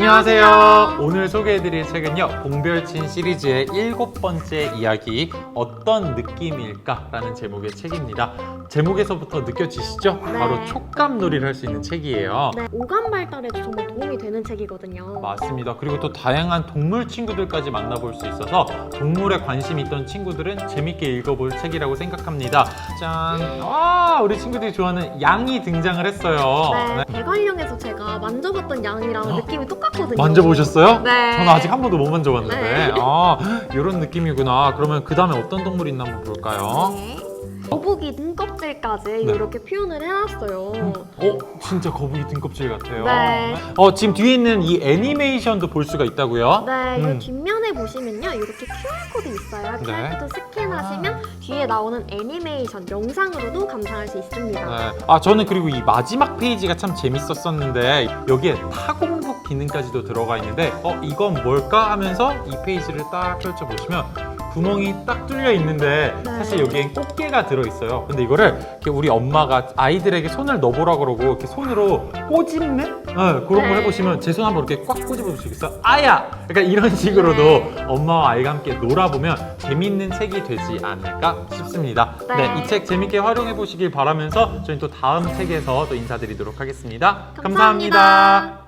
안녕하세요. 오늘 소개해드릴 책은요, 봉별친 시리즈의 일곱 번째 이야기, 어떤 느낌일까 라는 제목의 책입니다. 제목에서부터 느껴지시죠? 네. 바로 촉감 놀이를 할 수 있는 책이에요. 네, 오감 발달에도 정말 도움이 되는 책이거든요. 맞습니다. 그리고 또 다양한 동물 친구들까지 만나볼 수 있어서 동물에 관심 있던 친구들은 재밌게 읽어볼 책이라고 생각합니다. 짠! 와, 우리 친구들이 좋아하는 양이 등장을 했어요. 네, 네. 대관령에서 제가 만져봤던 양이랑 어? 느낌이 똑같 거든요. 만져보셨어요? 네. 저는 아직 한 번도 못 만져봤는데. 네. 아, 이런 느낌이구나. 그러면 그 다음에 어떤 동물이 있나 한번 볼까요? 네. 거북이 등껍질까지 네. 이렇게 표현을 해놨어요. 어, 진짜 거북이 등껍질 같아요. 네. 어, 지금 뒤에 있는 이 애니메이션도 볼 수가 있다고요? 네, 음. 이 뒷면에 보시면요. 이렇게 QR코드 있어요. 네. QR코드 스캔하시면 뒤에 나오는 애니메이션 영상으로도 감상할 수 있습니다. 네. 아, 저는 그리고 이 마지막 페이지가 참 재밌었었는데 여기에 타공북 기능까지도 들어가 있는데 어, 이건 뭘까 하면서 이 페이지를 딱 펼쳐 보시면 구멍이 딱 뚫려 있는데 네. 사실 여기엔 꽃게가 들어 있어요. 근데 이거를 이렇게 우리 엄마가 아이들에게 손을 넣어보라 그러고 이렇게 손으로 꼬집는 네, 그런 걸 네. 해보시면 제 손 한번 이렇게 꽉 꼬집어 보시겠어요? 아야! 약간 이런 식으로도 네. 엄마와 아이가 함께 놀아보면 재밌는 책이 되지 않을까 싶습니다. 네. 네, 이 책 재밌게 활용해 보시길 바라면서 저희 또 다음 책에서 또 인사드리도록 하겠습니다 감사합니다.